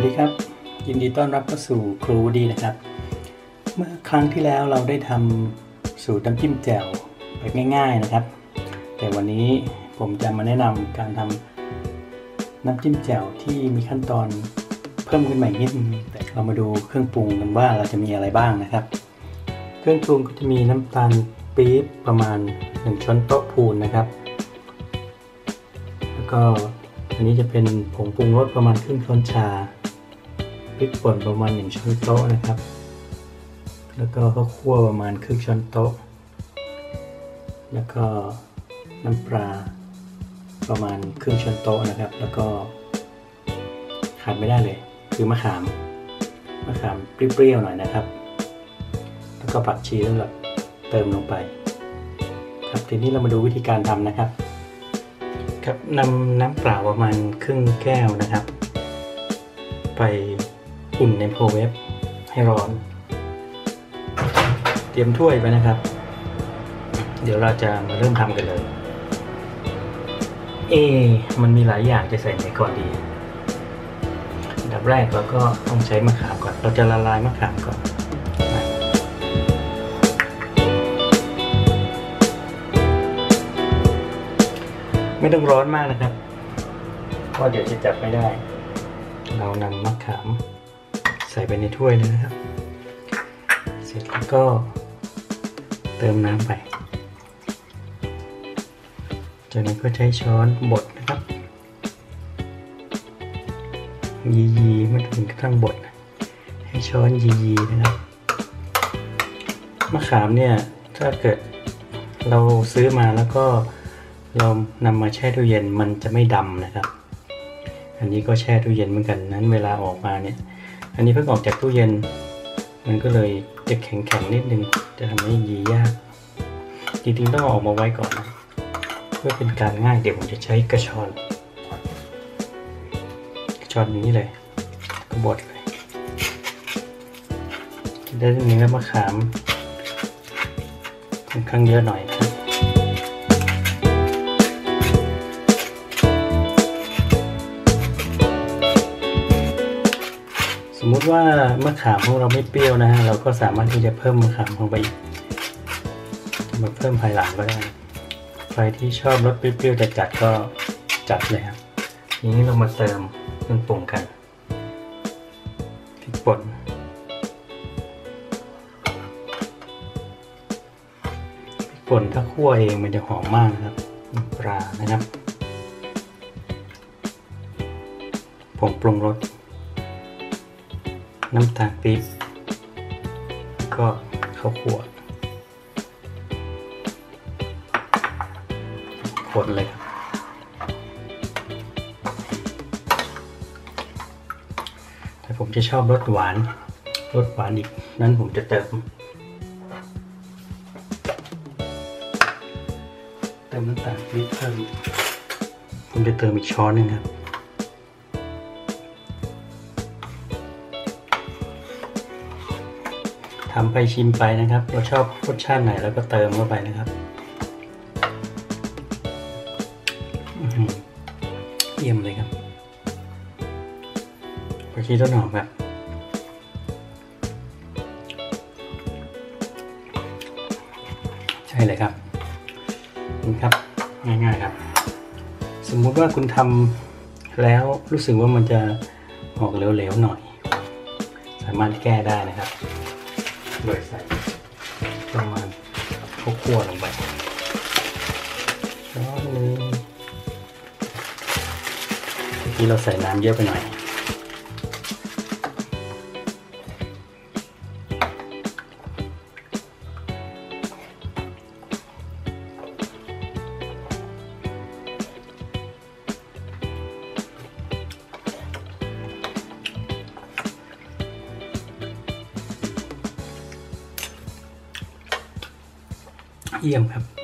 วัสดีครับ ยินดีต้อนรับเข้าสู่ครูดีนะครับ เมื่อครั้งที่แล้วเราได้ทำสูตรน้ำจิ้มแจ่วแบบง่าย ๆนะครับ แต่วันนี้ผมจะมาแนะนำการทำน้ำจิ้มแจ่วที่มีขั้นตอนเพิ่มขึ้นใหม่นิดนึงแต่เรามาดูเครื่องปรุงกันว่าเราจะมีอะไรบ้างนะครับ เครื่องปรุงก็จะมีน้ำตาลปี๊บประมาณ 1 ช้อนโต๊ะพูนนะครับ แล้วก็อันนี้จะเป็นผงปรุงรสประมาณครึ่งช้อนชา พริกป่นประมาณ 1ช้อนโต๊ะนะครับ แล้วก็ข้าวคั่วประมาณครึ่งช้อนโต๊ะ แล้วก็น้ำปลาประมาณครึ่งช้อนโต๊ะนะครับ แล้วก็ขาดไม่ได้เลย คือมะขามมะขามเปรี้ยวๆหน่อยนะครับ แล้วก็ผักชีสำหรับเติมลงไป ครับทีนี้เรามาดูวิธีการทำนะครับครับนำน้ำเปล่าประมาณครึ่งแก้วนะครับ ไป อุ่นในโพเวฟให้ร้อน เตรียมถ้วยไปนะครับ เดี๋ยวเราจะมาเริ่มทำกันเลย เอ มันมีหลายอย่างจะใส่ไหนก่อนดีดับแรกเราก็ต้องใช้มะขามก่อน เราจะละลายมะขามก่อนไม่ต้องร้อนมากนะครับ เพราะเดี๋ยวจะจับไม่ได้ เรานำมะขาม ใส่ไปในถ้วยเลยนะครับ เสร็จแล้วก็เติมน้ำไป จากนั้นก็ใช้ช้อนบดนะครับยียีไม่ถึงกระทั่งบด ให้ช้อนยียีนะครับ มะขามเนี่ย ถ้าเกิดเราซื้อมาแล้วก็เรานำมาแช่ตู้เย็นมันจะไม่ดำนะครับ อันนี้ก็แช่ตู้เย็นเหมือนกันนั้น เวลาออกมาเนี่ย อันนี้เพิ่งออกจากตู้เย็น มันก็เลยจะแข็งๆนิดนึง จะทำให้ยียาก จริงๆต้องออกมาไว้ก่อนนะเพื่อเป็นการง่ายเดี๋ยวผมจะใช้กระชอนกระชอนอย่างนี้เลยก็บดเลยได้เนื้อมะขามค่อนข้างเยอะหน่อยครับ มมุติว่ามะขามของเราไม่เปรี้ยวนะฮะเราก็สามารถที่จะเพิ่มมะขามลงไปอีกมาเพิ่มภายหลังก็ได้ ใครที่ชอบรสเปรี้ยวๆจัดๆก็จัดเลยครับทีนี้เรามาเติมเครื่องปรุงกันพริกป่นพริกป่นถ้าคั่วเองมันจะหอมมากครับปลานะครับผงปรุงรส น้ำตาลปี๊บก็ข้าวคั่วคนเลยครับแต่ผมจะชอบรสหวานรสหวานอีก นั้นผมจะเติม เติมน้ำตาลปี๊บเพิ่มผมจะเติมอีกช้อนหนึงครับ ทำไปชิมไปนะครับ เราชอบรสชาติไหนแล้วก็เติมเข้าไปนะครับเยี่ยมเลยครับผักชีต้นหอมครับใช่เลยครับนี่ครับ ง่ายๆครับ สมมุติว่าคุณทำแล้วรู้สึกว่ามันจะออกเหลวๆหน่อย สามารถแก้ได้นะครับ โดยใส่ประมาณข้าวคั่วลงไปช้อนนึงเมื่อกี้เราใส่น้ำเยอะไปหน่อย เยี่ยมครับ